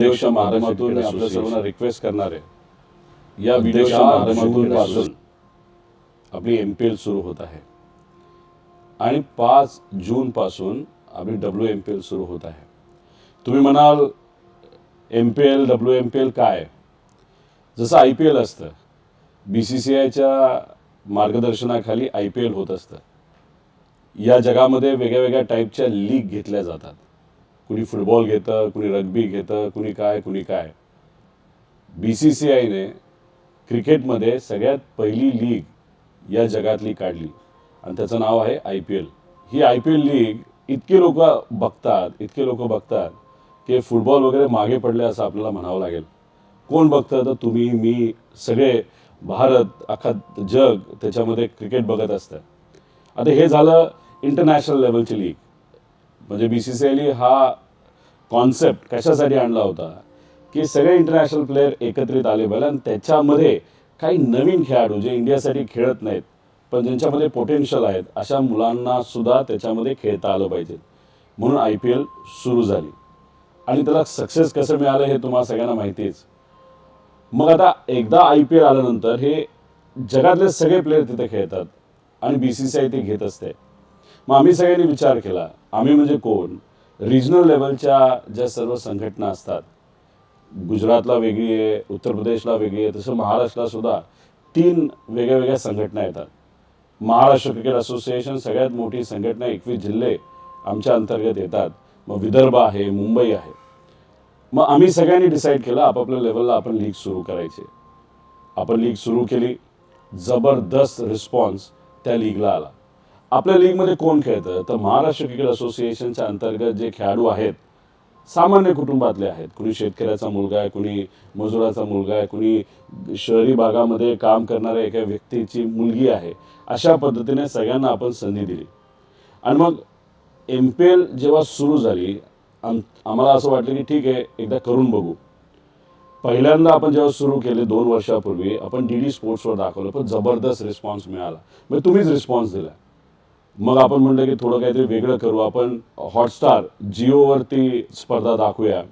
व्हिडिओच्या माध्यमातून आपल्या सर्वांना रिक्वेस्ट करणार आहे. या व्हिडिओच्या माध्यमातून पासून आपली एम पी एल सुरू होत आहे. आणि पाच जून पासून आपली डब्ल्यू एम पी एल सुरू होत आहे. तुम्ही म्हणाल M P L W M P L काय? जसं आय पी एल असतं बी सी सी आयच्या मार्गदर्शनाखाली आय पी एल होत असतं. या जगामध्ये वेगळ्या वेगळ्या टाईपच्या लीग घेतल्या जातात. कुणी फुटबॉल घेतं कुणी रग्बी घेतं कुणी काय कुणी काय. बी सी सी आयने क्रिकेटमध्ये सगळ्यात पहिली लीग या जगातली काढली. आणि त्याचं नाव आहे आय पी एल ही आय पी एल लीग इतके लोक बघतात इतके लोक बघतात की फुटबॉल वगैरे मागे पडले असं आपल्याला म्हणावं लागेल. कोण बघतं? तर तुम्ही मी सगळे भारत अख्खा जग त्याच्यामध्ये क्रिकेट बघत असतं. आता हे झालं इंटरनॅशनल लेवलची लीग. म्हणजे बी सी सी आयने हा कॉन्सेप्ट कशासाठी आणला होता? की सगळे इंटरनॅशनल प्लेयर एकत्रित आले पाहिजे आणि त्याच्यामध्ये काही नवीन खेळाडू जे इंडियासाठी खेळत नाहीत पण ज्यांच्यामध्ये पोटेन्शियल आहेत अशा मुलांना सुद्धा त्याच्यामध्ये खेळता आलं पाहिजे. म्हणून आय पी एल सुरू झाली. आणि त्याला सक्सेस कसं मिळालं हे तुम्हाला सगळ्यांना माहितीच. मग आता एकदा आय पी एल आल्यानंतर हे जगातले सगळे प्लेयर तिथे खेळतात आणि बी सी सी आय ते घेत असते. मग आम्ही सगळ्यांनी विचार केला. आम्ही म्हणजे कोण? रिजनल लेवलच्या ज्या सर्व संघटना असतात गुजरातला वेगळी आहे उत्तर प्रदेशला वेगळी आहे तसं महाराष्ट्राला सुद्धा तीन वेगळ्या वेगळ्या संघटना येतात. महाराष्ट्र क्रिकेट असोसिएशन सगळ्यात मोठी संघटना एकवीस जिल्हे आमच्या अंतर्गत येतात. मग विदर्भ आहे मुंबई आहे. मग आम्ही सगळ्यांनी डिसाईड केलं आपापल्या लेवलला आपण लीग सुरू करायची. आपण लीग सुरू केली जबरदस्त रिस्पॉन्स त्या लीगला आला. आपल्या लीगमध्ये कोण खेळतं? तर महाराष्ट्र क्रिकेट असोसिएशनच्या अंतर्गत जे खेळाडू आहेत सामान्य कुटुंबातले आहेत. कुणी शेतकऱ्याचा मुलगा आहे कुणी मजुराचा मुलगा आहे कुणी शहरी भागामध्ये काम करणाऱ्या एका व्यक्तीची मुलगी आहे. अशा पद्धतीने सगळ्यांना आपण संधी दिली. आणि मग एम पी एल जेव्हा सुरू झाली आम आम्हाला असं वाटलं की ठीक आहे एकदा करून बघू. पहिल्यांदा आपण जेव्हा सुरू केले दोन वर्षापूर्वी आपण डी डी स्पोर्ट्सवर दाखवलं पण जबरदस्त रिस्पॉन्स मिळाला. म्हणजे तुम्हीच रिस्पॉन्स दिला. मग आपण म्हणलं की थोडं काहीतरी वेगळं करू. आपण हॉटस्टार जिओवरती स्पर्धा दाखवूया.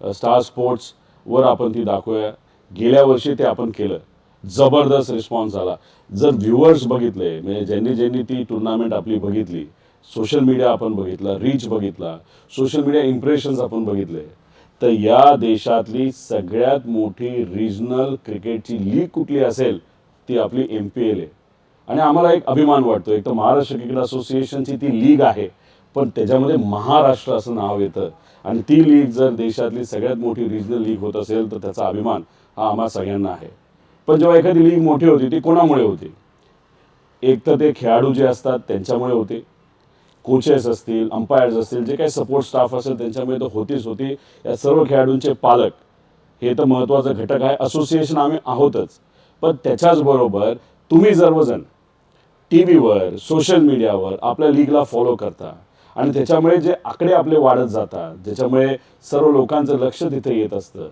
स्टार स्पोर्ट्सवर आपण ती दाखवूया. गेल्या वर्षी ते आपण केलं. जबरदस्त रिस्पॉन्स आला जर व्ह्युअर्स बघितले म्हणजे ज्यांनी ज्यांनी ती टुर्नामेंट आपली बघितली सोशल मीडिया आपण बघितला रीच बघितला सोशल मीडिया इम्प्रेशन्स आपण बघितले तर या देशातली सगळ्यात मोठी रिजनल क्रिकेटची लीग कुठली असेल ती आपली एम पी एल आहे आणि आम्हाला एक अभिमान वाटतो. एक तर महाराष्ट्र क्रिकेट असोसिएशनची ती लीग आहे पण त्याच्यामध्ये महाराष्ट्र असं नाव येतं. आणि ती लीग जर देशातली सगळ्यात मोठी रिजनल लीग होत असेल तर त्याचा अभिमान हा आम्हा सगळ्यांना आहे. पण जेव्हा एखादी लीग मोठी होती ती कोणामुळे होती? एक तर ते खेळाडू जे असतात त्यांच्यामुळे होते. कोचेस असतील अंपायर्स असतील जे काही सपोर्ट स्टाफ असेल त्यांच्यामुळे तर होतीच होती. या सर्व खेळाडूंचे पालक हे तर महत्त्वाचं घटक आहे. असोसिएशन आम्ही आहोतच. पण त्याच्याच बरोबर तुम्ही सर्वजण टी व्हीवर सोशल मीडियावर आपल्या लीगला फॉलो करता. आणि त्याच्यामुळे जे आकडे आपले वाढत जातात ज्याच्यामुळे सर्व लोकांचं लक्ष तिथे येत असतं.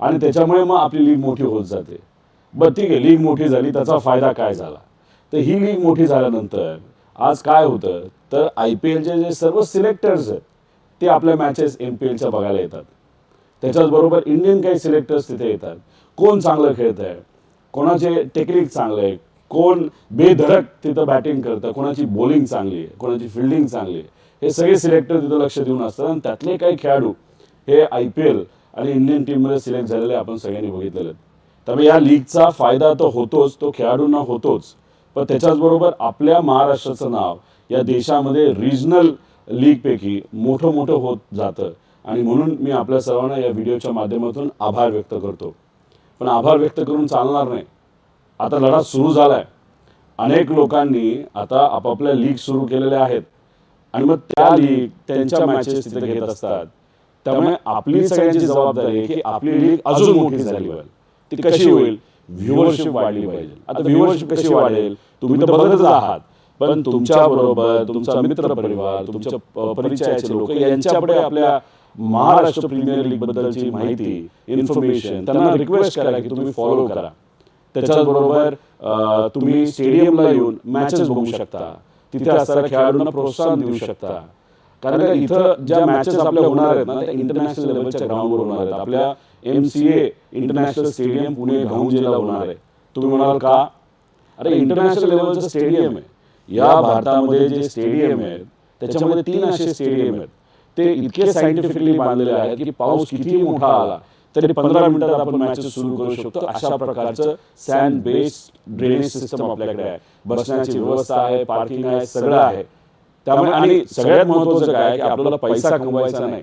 आणि त्याच्यामुळे मग आपली लीग मोठी होत जाते. बरं ठीक आहे लीग मोठी झाली त्याचा फायदा काय झाला? तर ही लीग मोठी झाल्यानंतर आज काय होतं? तर आय पी एलचे जे सर्व सिलेक्टर्स आहेत ते आपल्या मॅचेस एम पी एलच्या बघायला येतात. त्याच्याचबरोबर इंडियन काही सिलेक्टर्स तिथे येतात. कोण चांगलं खेळत आहे कोणाचे टेक्निक चांगलं आहे कोण बेधडक तिथं बॅटिंग करतं कोणाची बॉलिंग चांगली आहे कोणाची फिल्डिंग चांगली आहे हे सगळे सिलेक्टर तिथं लक्ष देऊन असतात आणि त्यातले काही खेळाडू हे आय पी एल आणि इंडियन टीममध्ये सिलेक्ट झालेले आपण सगळ्यांनी बघितलेले त्यामुळे या लीगचा फायदा तर होतोच तो खेळाडूंना होतोच पण त्याच्याचबरोबर आपल्या महाराष्ट्राचं नाव या देशामध्ये रिजनल लीगपैकी मोठं मोठं होत जातं. आणि म्हणून मी आपल्या सर्वांना या व्हिडिओच्या माध्यमातून आभार व्यक्त करतो. पण आभार व्यक्त करून चालणार नाही. आता लढा सुरू झाला आहे अनेक लोकांनी आता आपापल्या लीग सुरू केलेल्या आहेत. आणि मग त्या लीग त्यांच्या मॅचेस तिथे घेत असतात. त्यामुळे आपली सगळ्यांची जबाबदारी आहे की आपली लीग अजून मोठी झाली पाहिजे. ती कशी होईल? व्ह्युअरशिप वाढली पाहिजे. आता व्ह्युअरशिप कशी वाढेल? तुम्ही तर बघतच आहात. पण तुमच्या बरोबर तुमचा मित्र परिवार तुमच्या परिचयाचे लोक यांच्याकडे आपल्या महाराष्ट्र प्रीमियर लीग बद्दलची माहिती इन्फॉर्मेशन त्यांना रिक्वेस्ट करा की तुम्ही फॉलो करा. त्याच्याचबरोबर तुम्ही स्टेडियमला येऊन मॅचेस बघू शकता. तिथे असणाऱ्या खेळाडूंना प्रोत्साहन देऊ शकता. कारण का इथं ज्या मॅचेस आपल्या होणार आहेत ना त्या इंटरनॅशनल लेवलच्या ग्राउंडवर होणार आहेत. आपल्या M C A international stadium Pune घाऊंजेला होणार आहे. तुम्ही म्हणाल का? अरे इंटरनॅशनल लेवलचं स्टेडियम आहे. या भारतामध्ये जे स्टेडियम आहेत त्याच्यामध्ये तीन असे स्टेडियम आहेत. ते इतके सायंटिफिकली बांधलेले आहेत की पाऊस किती मोठा आला तरी पंधरा मिनिटात आपण मॅचेस सुरू करू शकतो. अशा प्रकारचं सँड बेस्ड ड्रेनेज सिस्टम आपल्याकडे आहे. बसण्याची व्यवस्था आहे पार्किंग आहे सगळं आहे. त्यामुळे आणि सगळ्यात महत्वाचं काय की आपल्याला पैसा कमवायचा नाही.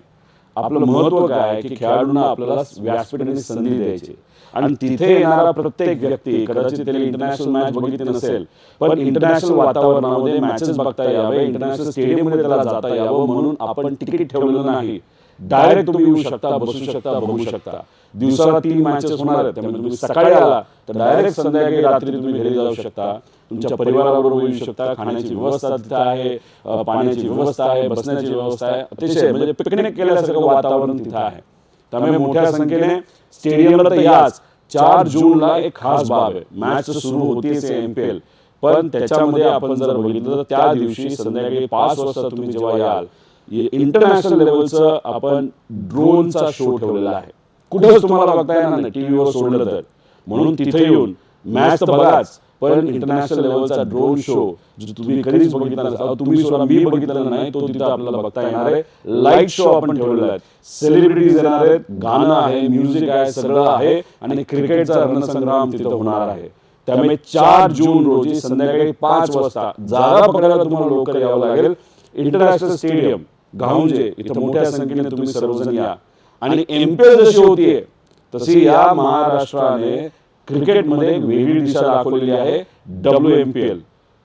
आपलं महत्त्व काय आहे की खेळाडूंना आपल्याला व्यासपीठ आणि संधी द्यायची. आणि तिथे येणारा प्रत्येक व्यक्ती कदाचित त्याने इंटरनॅशनल मॅच बघितली नसेल. पण इंटरनॅशनल वातावरणामध्ये मॅचेस बघता यावे. इंटरनॅशनल स्टेडियममध्ये त्याला जाता यावं म्हणून आपण तिकीट ठेवलेलं नाही डायरेक्ट तुम्ही येऊ शकता बसू शकता बघू शकता. दिवसाला तीन मॅचेस होणार आहेत. त्यामुळे तुम्ही सकाळी आला तर डायरेक्ट संध्याकाळी रात्री तुम्ही घरी जाऊ शकता. तुमच्या परिवाराबरोबर येऊ शकता. खाण्याची व्यवस्था तिथं आहे पाण्याची व्यवस्था आहे बसण्याची व्यवस्था आहे. अतिशय म्हणजे पिकनिक केल्यासारखं वातावरण तिथं आहे. त्यामुळे मोठ्या संख्येने स्टेडियमला तर याच. चार जूनला एक खास बाब आहे. मॅच सुरू होतीच एम पी एल पण त्याच्यामध्ये आपण जर बघितलं तर त्या दिवशी संध्याकाळी पाच वाजता तुम्ही जेव्हा याल इंटरनॅशनल लेवलचं आपण ड्रोनचा शो ठेवलेला आहे. कुठेच तुम्हाला बघता येणार नाही टीव्हीवर सोडलं तर. म्हणून तिथे येऊन मॅच तर बघाच पण इंटरनॅशनल लेवलचा ड्रोन शो जो तुम्ही कधीच बघितला तुम्ही सुद्धा मी बघितलेला नाही तो तिथं आपल्याला बघता येणार आहे. लाइट शो आपण ठेवलेला आहे. सेलिब्रिटीज येणार आहेत गाणं आहे म्युझिक आहे सगळं आहे आणि क्रिकेटचा रणसंग्राम तिथं होणार आहे. त्यामुळे चार जून रोजी संध्याकाळी पाच वाजता जागा पकडायला तुम्हाला लवकर यावं लागेल. इंटरनॅशनल स्टेडियम गाऊंजे इथं मोठ्या संख्येने तुम्ही सर्वजण या. आणि एमपीएल जशी होतीये तशी या महाराष्ट्राने क्रिकेटमध्ये एक वेगळी दिशा दाखवलेली आहे डब्ल्यू एम पी एल.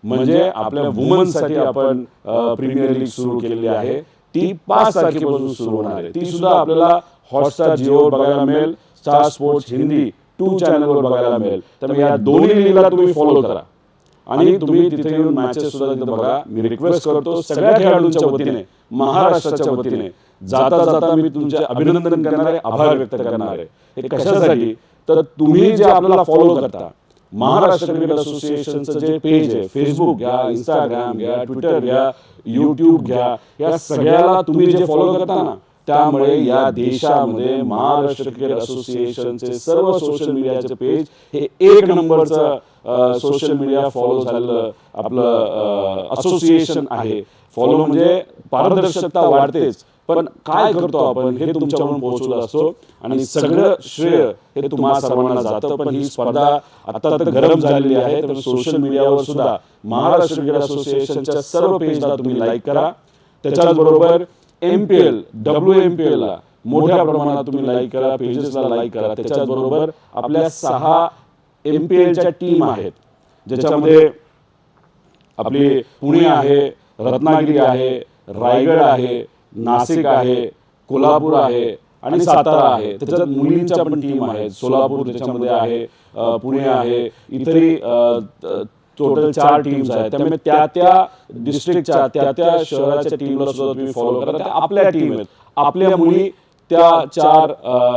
म्हणजे आपल्या वुमनसाठी आपण प्रीमियर लीग सुरू केलेली आहे. ती पाच तारखेपासून सुरू होणार आहे. ती सुद्धा आपल्याला हॉटस्टार जिओवर बघायला मिळेल स्टार स्पोर्ट्स हिंदी टू चॅनलवर बघायला मिळेल. त्यामुळे या दोन्ही लीगला तुम्ही फॉलो करा. आणि तुम्ही तिथे येऊन मॅचेस सुद्धा तिथे बघा. मी रिक्वेस्ट करतो सगळ्या खेळाडूंच्या वतीने महाराष्ट्राच्या वतीने. जाता जाता मी तुमचे अभिनंदन करणार आहे आभार व्यक्त करणार आहे. हे कशासाठी? तर तुम्ही जे आपल्याला फॉलो करता महाराष्ट्र क्रिकेट असोसिएशनचं जे पेज आहे फेसबुक घ्या इंस्टाग्राम घ्या ट्विटर घ्या युट्यूब घ्या या सगळ्याला तुम्ही जे फॉलो करता ना त्यामुळे या देशामध्ये महाराष्ट्र क्रिकेट असोसिएशनचे सर्व सोशल मीडियाचे पेज हे एक नंबरचं सोशल मीडिया फॉलो झालेलं आपलं असोसिएशन आहे. फॉलो म्हणजे पारदर्शकता वाढतेच. पण काय करतो आपण हे तुमच्याकडून पोहोचलं असतो. आणि सगळं श्रेय हे तुम्हा सर्वांना जातं. पण ही स्पर्धा आता तर गरम झालेली आहे. तर सोशल मीडियावर सुद्धा महाराष्ट्र क्रिकेट असोसिएशनच्या सर्व पेजला तुम्ही लाईक करा. त्याच्याच बरोबर M P L W M P एलला मोठ्या प्रमाणात तुम्ही लाईक करा पेजेसला लाईक करा. त्याच्याचबरोबर आपल्या सहा एम पी एलच्या टीम आहेत. ज्याच्यामध्ये आपली पुणे आहे रत्नागिरी आहे रायगड आहे नाशिक आहे कोल्हापूर आहे आणि सातारा आहे. त्याच्यात मुलींच्या पण टीम आहेत. सोलापूर त्याच्यामध्ये आहे पुणे आहे इतरही टोटल चार टीम्स आहेत. त्यामुळे त्या त्या डिस्ट्रिक्टच्या त्या त्या शहराच्या टीमला सुद्धा तुम्ही फॉलो करा त्या आपल्या टीम आहेत. आपल्या मुली त्या चार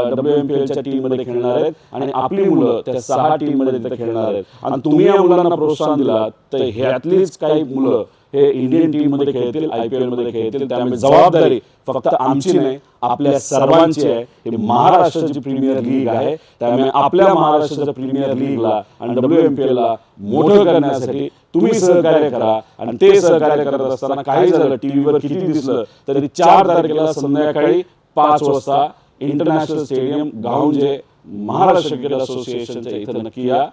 डब्ल्यू एम पी एलच्या टीममध्ये खेळणार आहेत. आणि आपली मुलं त्या सहा टीममध्ये तिथे खेळणार आहेत. आणि तुम्ही या मुलांना प्रोत्साहन दिला तर ह्यातलीच काही मुलं हे इंडियन टीममध्ये खेळतील आय पी एलमध्ये खेळतील. त्यामुळे जबाबदारी फक्त आमची नाही आपल्या सर्वांची आहे. ही महाराष्ट्राची प्रीमियर लीग आहे. त्यामुळे आपल्या महाराष्ट्राच्या प्रीमियर लीगला आणि डब्ल्यू एम पी एलला मोठं करण्यासाठी तुम्ही सहकार्य करा. आणि ते सहकार्य करत असताना काही झालं टीव्हीवर किती दिसलं तरी चार तारखेला संध्याकाळी पाच वाजता international stadium Gahunje Maharashtra cricket असोसिएशनच्या इथं नक्की या.